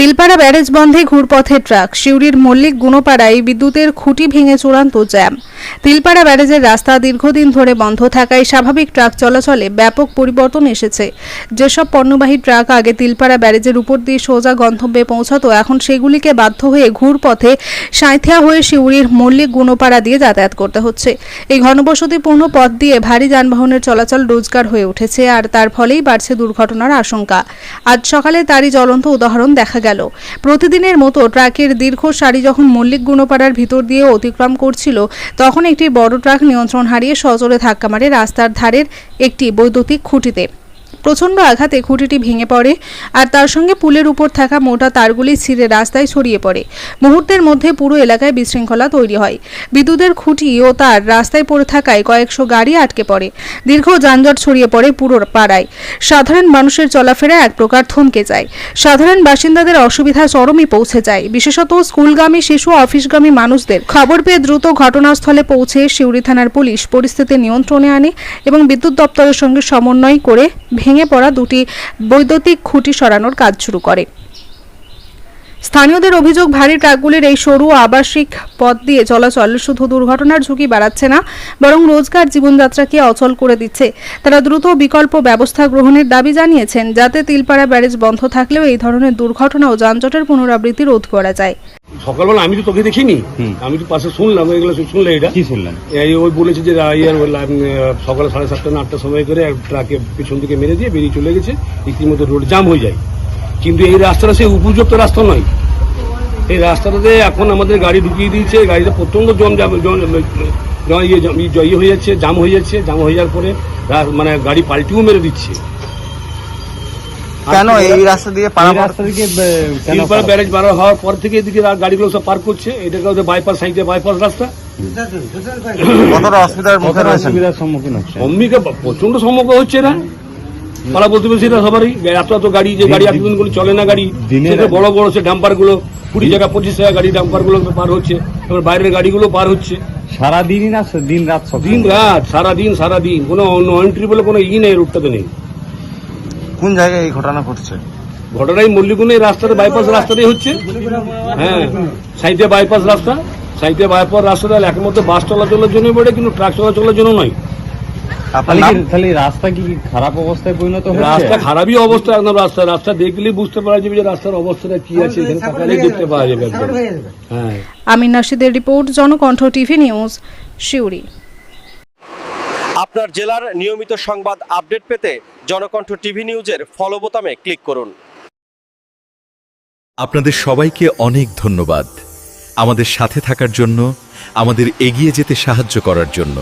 Tilpara barrage বন্ধে ঘুরপথে truck. সিউড়ির Mallick গুণপাড়ায় বিদ্যুতের খুঁটি ভেঙে চূড়ান্ত জ্যাম। তিলপাড়া ব্যারেজের রাস্তা দীর্ঘদিন ধরে বন্ধ থাকায় স্বাভাবিক ট্রাক চলাচলে ব্যাপক পরিবর্তন এসেছে। যেসব পণ্যবাহী ট্রাক আগে তিলপাড়া ব্যারেজের উপর দিয়ে সোজা গন্তব্যে পৌঁছাতো, এখন সেগুলিকে বাধ্য হয়ে ঘুরপথে সাঁথিয়া হয়ে শিউরির মল্লিক গুণপাড়া দিয়ে যাতায়াত করতে হচ্ছে। এই ঘনবসতিপূর্ণ পথ দিয়ে ভারী যানবাহনের চলাচল রোজগার হয়ে উঠেছে আর তার ফলেই বাড়ছে দুর্ঘটনার আশঙ্কা। আজ সকালে তারই জ্বলন্ত উদাহরণ দেখা গেল। প্রতিদিনের মতো ট্রাকের দীর্ঘ সারি যখন মল্লিক গুণপাড়ার ভিতর দিয়ে অতিক্রম করছিল, তখন একটি বড় ট্রাক নিয়ন্ত্রণ হারিয়ে সজোরে ধাক্কা মারে রাস্তার ধারের একটি বৈদ্যুতিক খুঁটিতে। প্রচণ্ড আঘাতে খুঁটিটি ভেঙে পড়ে আর তার সঙ্গে পুলের উপর থাকা মোটা তারগুলি ছিঁড়ে রাস্তায় ছড়িয়ে পড়ে। মুহূর্তের মধ্যে পুরো এলাকায় বিশৃঙ্খলা তৈরি হয়। বিদ্যুতের খুঁটি ও তার রাস্তায় পড়ে থাকায় কয়েকশো গাড়ি আটকে পড়ে। দীর্ঘ যানজট ছড়িয়ে পড়ে পুরো পাড়ায়। সাধারণ মানুষের চলাফেরা এক প্রকার থমকে যায়। সাধারণ বাসিন্দাদের অসুবিধা চরমই পৌঁছে যায়। বিশেষত স্কুলগামী, শিশু, অফিসগামী মানুষদের। খবর পেয়ে দ্রুত ঘটনাস্থলে পৌঁছে শিউরি থানার পুলিশ পরিস্থিতি নিয়ন্ত্রণে আনে এবং বিদ্যুৎ দপ্তরের সঙ্গে সমন্বয় করে ভেঙে পড়া দুটি বৈদ্যুতিক খুঁটি সরানোর কাজ শুরু করে। স্থানীয়দের অভিযোগ, ভারী ট্রাকগুলির এই সরু আবাসিক পথ দিয়ে চলাচল শুধু দুর্ঘটনার ঝুঁকি বাড়াচ্ছে না, বরং রোজগার জীবনযাত্রাকে অচল করে দিচ্ছে। তারা দ্রুত বিকল্প ব্যবস্থা গ্রহণের দাবি জানিয়েছেন, যাতে তিলপাড়া ব্যারেজ বন্ধ থাকলেও এই ধরনের দুর্ঘটনা ও যানজটের পুনরাবৃত্তি রোধ করা যায়। সকালবেলা আমি তো তোকে দেখিনি। আমি তো পাশে শুনলাম এগুলো শুনলে এটা। কি শুনলেন? এই ওই বলেছে যে ইয়ার সকালে সাড়ে সাতটা না আটটার সময় করে ট্রাকে পিছন দিকে মেরে দিয়ে বেরিয়ে চলে গেছে। রীতিমতো রোড জাম হয়ে যায়। কিন্তু এই রাস্তাটা সেই উপযুক্ত রাস্তা নয়। এই রাস্তাটাতে এখন আমাদের গাড়ি ঢুকিয়ে দিয়েছে। গাড়িটা প্রচণ্ড জম ইয়ে হয়ে যাচ্ছে জাম হয়ে যাচ্ছে। জাম হয়ে যাওয়ার পরে মানে গাড়ি পাল্টিও মেরে দিচ্ছে। কেন? এই রাস্তা দিয়ে রাস্তা থেকে ব্যারেজ বার হওয়ার পর থেকে এদিকে গাড়িগুলো সব পার্ক করছে। এটাকে বাইপাস সাইডে বাইপাস রাস্তা। কতটা অসুবিধার মুখে রয়েছেন? সম্মুখীন হচ্ছে? অম্বিকা প্রচণ্ড সম্মুখ হচ্ছে না পাড়া প্রতিবেশীরা সবারই। এত এত গাড়ি যে গাড়ি এতদিনগুলো চলে না গাড়ি। সেটা বড় বড় সে ডাম্পারগুলো কুড়ি জায়গা পঁচিশ টাকা গাড়ি ডাম্পারগুলো পার হচ্ছে। এবার বাইরের গাড়িগুলো পার হচ্ছে। সারাদিনই না দিন রাত দিন রাত সারাদিন সারাদিন। সারা দিন কোনো এন্ট্রি বলে কোনো ই নেই রুটটাতে নেই। কোন জায়গায় এই ঘটনা ঘটছে? ঘটনাই মল্লিকুনে এই রাস্তাটা বাইপাস রাস্তাটাই হচ্ছে। হ্যাঁ সাইডে বাইপাস রাস্তা। সাইডে বাইপাস রাস্তাটা একমাত্র বাস চলাচলের জন্য বেড়ে কিন্তু ট্রাক চলাচলের জন্য নয়। তাহলে রাস্তা কি খারাপ অবস্থায় পরিণত রাস্তা খারাপই অবস্থা একদম রাস্তা রাস্তা দেখলেই বুঝতে পারা যাবে যে রাস্তার অবস্থাটা কি আছে এখানে দেখতে পাওয়া যাবে একদম। হ্যাঁ Amin নাসিদের report Janakantha TV news Siuri. আপনার জেলার নিয়মিত সংবাদ আপডেট পেতে জনকণ্ঠ টিভি নিউজের ফলো বোতামে ক্লিক করুন। আপনাদের সবাইকে অনেক ধন্যবাদ। আমাদের সাথে থাকার জন্য, আমাদের এগিয়ে যেতে সাহায্য করার জন্য।